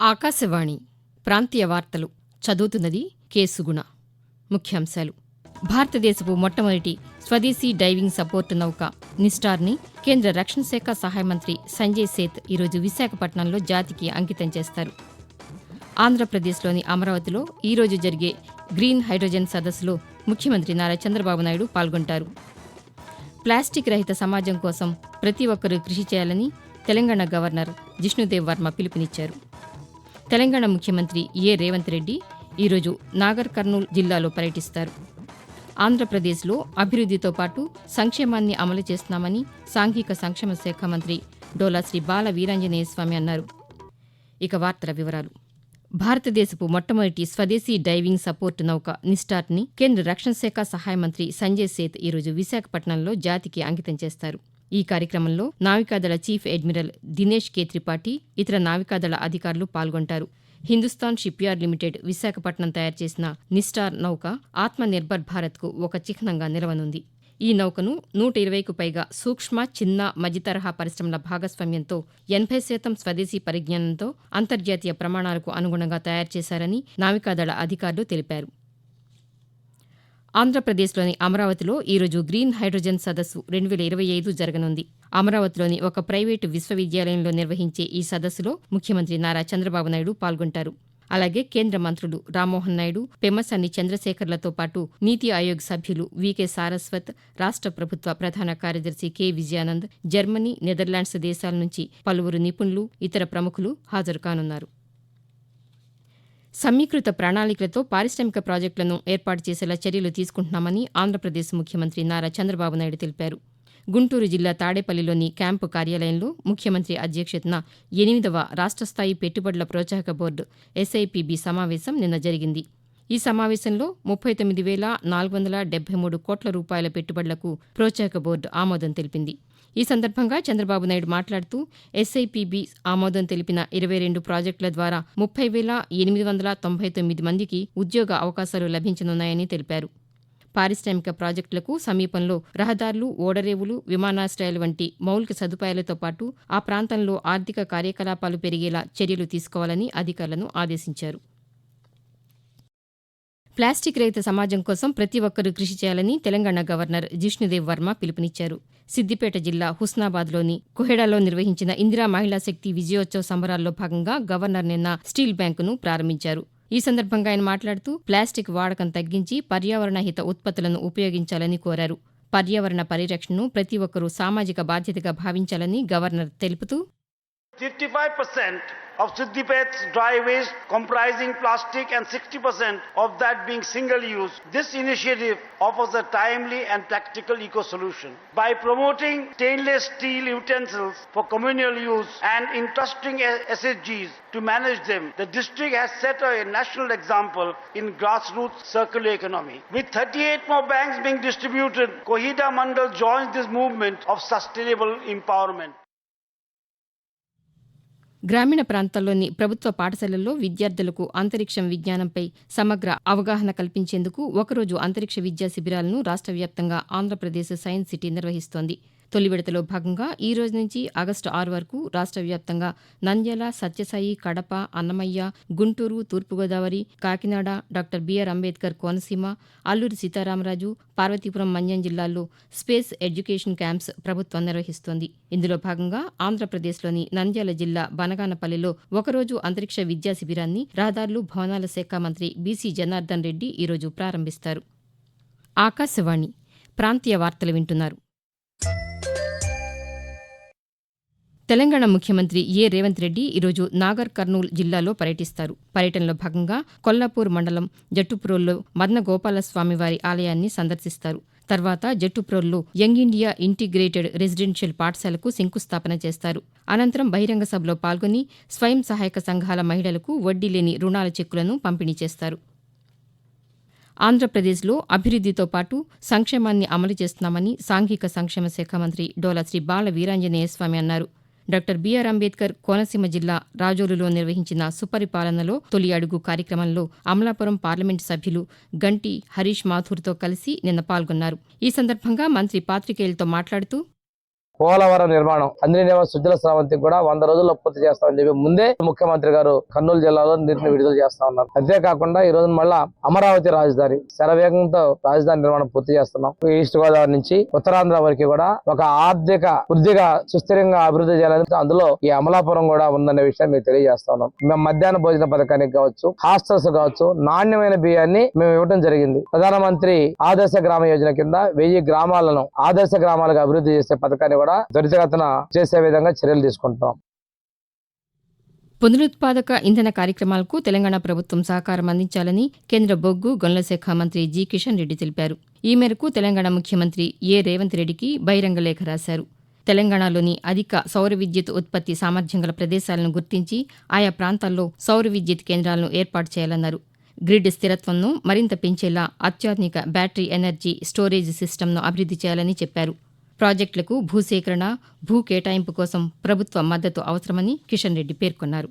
ఆకాశవాణి ప్రాంతీయ వార్తలు చదువుతున్నది కేసుగుణ ముఖ్యాంశాలు. భారతదేశపు మొట్టమొదటి స్వదేశీ డైవింగ్ సపోర్ట్ నౌక నిస్టార్ని కేంద్ర రక్షణ శాఖ సహాయ మంత్రి సంజయ్ సేత్ ఈరోజు విశాఖపట్నంలో జాతికి అంకితం చేస్తారు. ఆంధ్రప్రదేశ్లోని అమరావతిలో ఈరోజు జరిగే గ్రీన్ హైడ్రోజన్ సదస్సులో ముఖ్యమంత్రి నారా చంద్రబాబు నాయుడు పాల్గొంటారు. ప్లాస్టిక్ రహిత సమాజం కోసం ప్రతి ఒక్కరూ కృషి చేయాలని తెలంగాణ గవర్నర్ జిష్ణుదేవ్ వర్మ పిలుపునిచ్చారు. తెలంగాణ ముఖ్యమంత్రి ఏ రేవంత్ రెడ్డి ఈరోజు నాగర్ కర్నూల్ జిల్లాలో పర్యటిస్తారు. ఆంధ్రప్రదేశ్లో అభివృద్ధితో పాటు సంక్షేమాన్ని అమలు చేస్తున్నామని సాంఘిక సంక్షేమ శాఖ మంత్రి డోలా శ్రీ బాల వీరాంజనేయ స్వామి అన్నారు. ఇక వార్తల వివరాలు. భారతదేశపు మొట్టమొదటి స్వదేశీ డైవింగ్ సపోర్ట్ నౌక నిస్టార్ట్ని కేంద్ర రక్షణ శాఖ సహాయ మంత్రి సంజయ్ సేత్ ఈరోజు విశాఖపట్నంలో జాతికి అంకితం చేస్తారు. ఈ కార్యక్రమంలో నావికాదళ chief admiral Dinesh K Tripathi ఇతర నావికాదళ అధికారులు పాల్గొంటారు. హిందుస్థాన్ షిప్యార్డ్ లిమిటెడ్ విశాఖపట్నం తయారు చేసిన నిస్టార్ నౌక ఆత్మ నిర్భర్ భారత్కు ఒక చిహ్నంగా నిలవనుంది. ఈ నౌకను నూట ఇరవైకు పైగా సూక్ష్మ చిన్న మధ్యతరహా పరిశ్రమల భాగస్వామ్యంతో ఎనభై శాతం స్వదేశీ పరిజ్ఞానంతో అంతర్జాతీయ ప్రమాణాలకు అనుగుణంగా తయారు చేశారని నావికాదళ అధికారులు తెలిపారు. ఆంధ్రప్రదేశ్లోని అమరావతిలో ఈరోజు గ్రీన్ హైడ్రోజన్ సదస్సు రెండు వేల ఇరవై ఐదు జరగనుంది. అమరావతిలోని ఒక ప్రైవేటు విశ్వవిద్యాలయంలో నిర్వహించే ఈ సదస్సులో ముఖ్యమంత్రి నారా చంద్రబాబు నాయుడు పాల్గొంటారు. అలాగే కేంద్ర మంత్రులు రామ్మోహన్ నాయుడు పెమ్మసాని చంద్రశేఖర్లతో పాటు నీతి ఆయోగ్ సభ్యులు వికే సారస్వత్ రాష్ట ప్రభుత్వ ప్రధాన కార్యదర్శి కె విజయానంద్ జర్మనీ నెదర్లాండ్స్ దేశాల నుంచి పలువురు నిపుణులు ఇతర ప్రముఖులు హాజరు కానున్నారు సమీకృత ప్రణాళికలతో పారిశ్రామిక ప్రాజెక్టులను ఏర్పాటు చేసేలా చర్యలు తీసుకుంటున్నామని ఆంధ్రప్రదేశ్ ముఖ్యమంత్రి నారా చంద్రబాబు నాయుడు తెలిపారు. గుంటూరు జిల్లా తాడేపల్లిలోని క్యాంపు కార్యాలయంలో ముఖ్యమంత్రి అధ్యక్షతన ఎనిమిదవ రాష్ట్రస్థాయి పెట్టుబడుల ప్రోత్సాహక బోర్డు ఎస్ఐపిబి సమావేశం నిన్న జరిగింది. ఈ సమావేశంలో ముప్పై తొమ్మిది వేల నాలుగు వందల డెబ్బై మూడు కోట్ల రూపాయల పెట్టుబడులకు ప్రోత్సాహక బోర్డు ఆమోదం తెలిపింది. ఈ సందర్భంగా చంద్రబాబు నాయుడు మాట్లాడుతూ ఎస్ఐపిబి ఆమోదం తెలిపిన ఇరవై రెండు ప్రాజెక్టుల ద్వారా ముప్పై వేల ఎనిమిది వందల తొంభై తొమ్మిది మందికి ఉద్యోగ అవకాశాలు లభించనున్నాయని తెలిపారు. పారిశ్రామిక ప్రాజెక్టులకు సమీపంలో రహదారులు ఓడరేవులు విమానాశ్రయాలు వంటి మౌలిక సదుపాయాలతో పాటు ఆ ప్రాంతంలో ఆర్థిక కార్యకలాపాలు పెరిగేలా చర్యలు తీసుకోవాలని అధికారులను ఆదేశించారు. ప్లాస్టిక్ రహిత సమాజం కోసం ప్రతి ఒక్కరూ కృషి చేయాలని తెలంగాణ గవర్నర్ జిష్ణుదేవ్ వర్మ పిలుపునిచ్చారు. సిద్దిపేట జిల్లా హుస్నాబాద్లోని కొహెడాలో నిర్వహించిన ఇందిరా మహిళా శక్తి విజయోత్సవ సంబరాల్లో భాగంగా గవర్నర్ నిన్న స్టీల్ బ్యాంకును ప్రారంభించారు. ఈ సందర్భంగా ఆయన మాట్లాడుతూ ప్లాస్టిక్ వాడకం తగ్గించి పర్యావరణ హిత ఉత్పత్తులను ఉపయోగించాలని కోరారు. పర్యావరణ పరిరక్షణను ప్రతి ఒక్కరూ సామాజిక బాధ్యతగా భావించాలని గవర్నర్ తెలుపుతూ 55% of Siddipet's dry waste comprising plastic and 60% of that being single use. This initiative offers a timely and practical eco solution. By promoting stainless steel utensils for communal use and entrusting SHGs to manage them, the district has set a national example in grassroots circular economy. With 38 more banks being distributed, Kohida Mandal joins this movement of sustainable empowerment. గ్రామీణ ప్రాంతాల్లోని ప్రభుత్వ పాఠశాలల్లో విద్యార్థులకు అంతరిక్షం విజ్ఞానంపై సమగ్ర అవగాహన కల్పించేందుకు ఒకరోజు అంతరిక్ష విద్యా శిబిరాలను రాష్ట్ర వ్యాప్తంగా ఆంధ్రప్రదేశ్ సైన్స్ సిటీ నిర్వహిస్తోంది. తొలి విడతలో భాగంగా ఈ రోజు నుంచి ఆగస్టు ఆరు వరకు రాష్ట్ర వ్యాప్తంగా నంద్యాల సత్యసాయి కడప అన్నమయ్య గుంటూరు తూర్పుగోదావరి Kakinada doctor B R Ambedkar Konaseema Alluri Sitarama Raju Parvathipuram Manyam జిల్లాల్లో స్పేస్ ఎడ్యుకేషన్ క్యాంప్స్ ప్రభుత్వం నిర్వహిస్తోంది. ఇందులో భాగంగా ఆంధ్రప్రదేశ్లోని నంద్యాల జిల్లా బనగానపల్లిలో ఒకరోజు అంతరిక్ష విద్యా శిబిరాన్ని రహదారులు భవనాల శాఖ మంత్రి బీసీ జనార్దన్ రెడ్డి ఈరోజు ప్రారంభిస్తారు. ఆకాశవాణి ప్రాంతీయ వార్తలు వింటున్నారు. తెలంగాణ ముఖ్యమంత్రి ఏ రేవంత్ రెడ్డి ఈరోజు నాగర్ కర్నూల్ జిల్లాలో పర్యటిస్తారు. పర్యటనలో భాగంగా కొల్లాపూర్ మండలం జట్టుప్రోల్లో మదన గోపాలస్వామివారి ఆలయాన్ని సందర్శిస్తారు. తర్వాత జట్టుప్రోల్లో యంగ్ ఇండియా ఇంటిగ్రేటెడ్ రెసిడెన్షియల్ పాఠశాలకు శంకుస్థాపన చేస్తారు. అనంతరం బహిరంగ సభలో పాల్గొని స్వయం సహాయక సంఘాల మహిళలకు వడ్డీ లేని రుణాల చెక్కులను పంపిణీ చేస్తారు. ఆంధ్రప్రదేశ్లో అభివృద్ధితో పాటు సంక్షేమాన్ని అమలు చేస్తున్నామని సాంఘిక సంక్షేమ శాఖ మంత్రి డోలా శ్రీ బాల వీరాంజనేయ స్వామి అన్నారు. డాక్టర్ బిఆర్ అంబేద్కర్ కోనసీమ జిల్లా రాజోలులో నిర్వహించిన సుపరిపాలనలో తొలి అడుగు కార్యక్రమంలో అమలాపురం పార్లమెంటు సభ్యులు గంటి హరీష్ మాథూర్తో కలిసి నిన్న పాల్గొన్నారు. ఈ సందర్భంగా మంత్రి పాతికేయులతో మాట్లాడుతూ పోలవరం నిర్మాణం అంజనీయ సుజల స్రవంతి కూడా వంద రోజుల్లో పూర్తి చేస్తామని చెప్పి ముందే ముఖ్యమంత్రి గారు కర్నూలు జిల్లాలో నీటిని విడుదల చేస్తా ఉన్నారు. అంతేకాకుండా ఈ రోజు మళ్ళా అమరావతి రాజధాని శరవేగంతో రాజధాని నిర్మాణం పూర్తి చేస్తున్నాం. ఈస్ట్ గోదావరి నుంచి ఉత్తరాంధ్ర వరకు కూడా ఒక ఆర్థిక వృద్ధిగా సుస్థిరంగా అభివృద్ధి చేయాలని అందులో ఈ అమలాపురం కూడా ఉందనే విషయం మీకు తెలియజేస్తా ఉన్నాం. మేము మధ్యాహ్న భోజన పథకానికి కావచ్చు హాస్టల్స్ కావచ్చు నాణ్యమైన బియ్యాన్ని మేము ఇవ్వడం జరిగింది. ప్రధానమంత్రి ఆదర్శ గ్రామ యోజన కింద వెయ్యి గ్రామాలను ఆదర్శ గ్రామాలుగా అభివృద్ధి చేసే పథకాన్ని కూడా త్వరితగతిన చేసే విధంగా చర్యలు తీసుకుంటున్నాం. పునరుత్పాదక ఇంధన కార్యక్రమాలకు తెలంగాణ ప్రభుత్వం సహకారం అందించాలని కేంద్ర బొగ్గు గనుల శాఖ మంత్రి జి. కిషన్ రెడ్డి తెలిపారు. ఈ మేరకు తెలంగాణ ముఖ్యమంత్రి ఏ. రేవంత్ రెడ్డికి బహిరంగ లేఖ రాశారు. తెలంగాణలోని అధిక సౌర విద్యుత్ ఉత్పత్తి సామర్థ్యం గల ప్రదేశాలను గుర్తించి ఆయా ప్రాంతాల్లో సౌర విద్యుత్ కేంద్రాలను ఏర్పాటు చేయాలన్నారు. గ్రిడ్ స్థిరత్వంను మరింత పెంచేలా అత్యాధునిక బ్యాటరీ ఎనర్జీ స్టోరేజ్ సిస్టమ్ను అభివృద్ధి చేయాలని చెప్పారు. ప్రాజెక్టులకు భూసేకరణ భూ కేటాయింపు కోసం ప్రభుత్వ మద్దతు అవసరమని కిషన్ రెడ్డి పేర్కొన్నారు.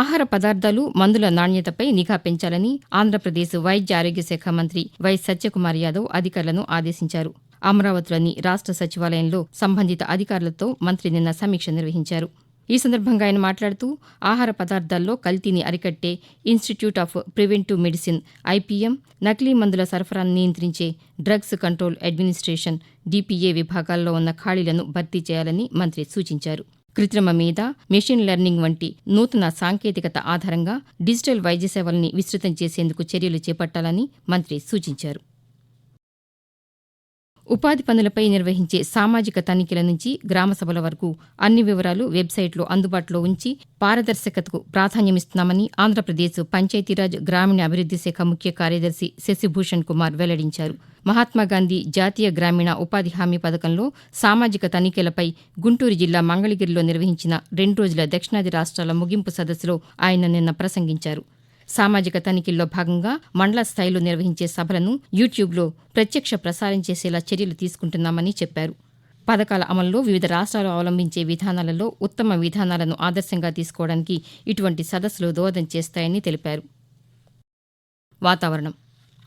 ఆహార పదార్థాలు మందుల నాణ్యతపై నిఘా పెంచాలని ఆంధ్రప్రదేశ్ వైద్య ఆరోగ్య శాఖ మంత్రి వై సత్యకుమార్ యాదవ్ అధికారులను ఆదేశించారు. అమరావతిలోని రాష్ట్ర సచివాలయంలో సంబంధిత అధికారులతో మంత్రి నిన్న సమీక్ష నిర్వహించారు. ఈ సందర్భంగా ఆయన మాట్లాడుతూ ఆహార పదార్థాల్లో కల్తీని అరికట్టే institute of preventive medicine IPM నకిలీ మందుల సరఫరాను నియంత్రించే డ్రగ్స్ కంట్రోల్ అడ్మినిస్ట్రేషన్ డిపిఏ విభాగాల్లో ఉన్న ఖాళీలను భర్తీ చేయాలని మంత్రి సూచించారు. కృత్రిమ మీద మెషిన్ లెర్నింగ్ వంటి నూతన సాంకేతికత ఆధారంగా డిజిటల్ వైద్య సేవల్ని విస్తృతం చేసేందుకు చర్యలు చేపట్టాలని మంత్రి సూచించారు. ఉపాధి పనులపై నిర్వహించే సామాజిక తనిఖీల నుంచి గ్రామ సభల వరకు అన్ని వివరాలు వెబ్సైట్లో అందుబాటులో ఉంచి పారదర్శకతకు ప్రాధాన్యమిస్తున్నామని ఆంధ్రప్రదేశ్ పంచాయతీరాజ్ గ్రామీణ అభివృద్ధి శాఖ ముఖ్య కార్యదర్శి శశిభూషణ్ కుమార్ వెల్లడించారు. మహాత్మాగాంధీ జాతీయ గ్రామీణ ఉపాధి హామీ పథకంలో సామాజిక తనిఖీలపై గుంటూరు జిల్లా మంగళగిరిలో నిర్వహించిన రెండు రోజుల దక్షిణాది రాష్ట్రాల ముగింపు సదస్సులో ఆయన నిన్న ప్రసంగించారు. సామాజిక తనిఖీల్లో భాగంగా మండల స్థాయిలో నిర్వహించే సభలను యూట్యూబ్లో ప్రత్యక్ష ప్రసారం చేసేలా చర్యలు తీసుకుంటున్నామని చెప్పారు. పథకాల అమల్లో వివిధ రాష్ట్రాలు అవలంబించే విధానాలలో ఉత్తమ విధానాలను ఆదర్శంగా తీసుకోవడానికి ఇటువంటి సదస్సులు దోహదం చేస్తాయని తెలిపారు. వాతావరణం.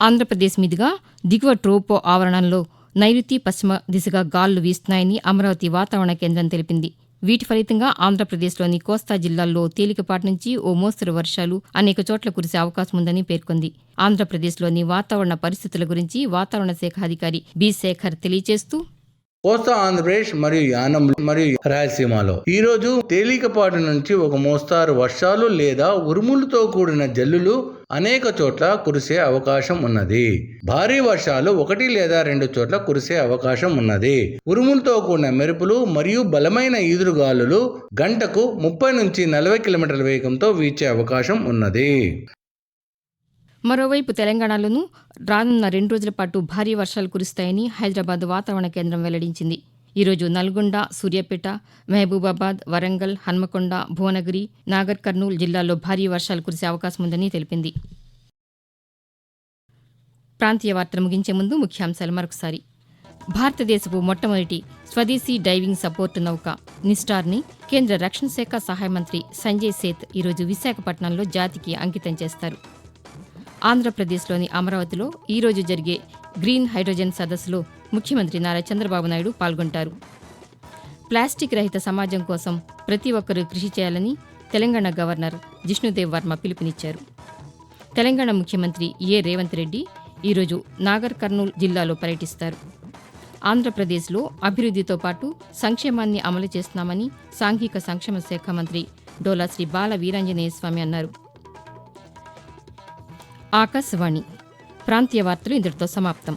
ఆంధ్రప్రదేశ్ మీదుగా దిగువ ట్రోపో ఆవరణంలో నైరుతి పశ్చిమ దిశగా గాలులు వీస్తున్నాయని అమరావతి వాతావరణ కేంద్రం తెలిపింది. వీటి ఫలితంగా ఆంధ్రప్రదేశ్లోని కోస్తా జిల్లాల్లో తేలికపాటి నుంచి ఓ మోస్తరు వర్షాలు అనేక చోట్ల కురిసే అవకాశం ఉందని పేర్కొంది. ఆంధ్రప్రదేశ్లోని వాతావరణ పరిస్థితుల గురించి వాతావరణ శాఖ అధికారి బి శేఖర్ తెలియజేస్తూ కోస్తా ఆంధ్రప్రదేశ్ మరియు యానం మరియు రాయలసీమలో ఈ రోజు తేలికపాటి నుంచి ఒక మోస్తారు వర్షాలు లేదా ఉరుములతో కూడిన జల్లులు అనేక చోట్ల కురిసే అవకాశం ఉన్నది. భారీ వర్షాలు ఒకటి లేదా రెండు చోట్ల కురిసే అవకాశం ఉన్నది. ఉరుములతో కూడిన మెరుపులు మరియు బలమైన ఈదురుగాలులు గంటకు ముప్పై నుంచి నలభై కిలోమీటర్ల వేగంతో వీచే అవకాశం ఉన్నది. మరోవైపు తెలంగాణలోనూ రానున్న రెండు రోజుల పాటు భారీ వర్షాలు కురుస్తాయని హైదరాబాద్ వాతావరణ కేంద్రం వెల్లడించింది. ఈరోజు నల్గొండ సూర్యాపేట మహబూబాబాద్ వరంగల్ హన్మకొండ భువనగిరి నాగర్ కర్నూలు జిల్లాల్లో భారీ వర్షాలు కురిసే అవకాశం ఉందని తెలిపింది. ప్రాంతీయ వార్తలు ముగించే ముందు ముఖ్యాంశాలు మరొకసారి. భారతదేశపు మొట్టమొదటి స్వదేశీ డైవింగ్ సపోర్ట్ నౌక నిస్టార్ని కేంద్ర రక్షణ శాఖ సహాయ మంత్రి సంజయ్ సేత్ ఈరోజు విశాఖపట్నంలో జాతికి అంకితం చేస్తారు. ఆంధ్రప్రదేశ్లోని అమరావతిలో ఈరోజు జరిగే గ్రీన్ హైడ్రోజన్ సదస్సులో ముఖ్యమంత్రి నారా చంద్రబాబు నాయుడు పాల్గొంటారు. ప్లాస్టిక్ రహిత సమాజం కోసం ప్రతి ఒక్కరూ కృషి చేయాలని తెలంగాణ గవర్నర్ జిష్ణుదేవ్ వర్మ పిలుపునిచ్చారు. తెలంగాణ ముఖ్యమంత్రి ఏ రేవంత్ రెడ్డి ఈరోజు నాగర్ కర్నూల్ జిల్లాలో పర్యటిస్తారు. ఆంధ్రప్రదేశ్లో అభివృద్ధితో పాటు సంక్షేమాన్ని అమలు చేస్తున్నామని సాంఘిక సంక్షేమ శాఖ మంత్రి డోలా శ్రీ బాల వీరాంజనేయ స్వామి అన్నారు. ఆకాశవాణి ప్రాంతీయ వార్తలు ఇంతటితో సమాప్తం.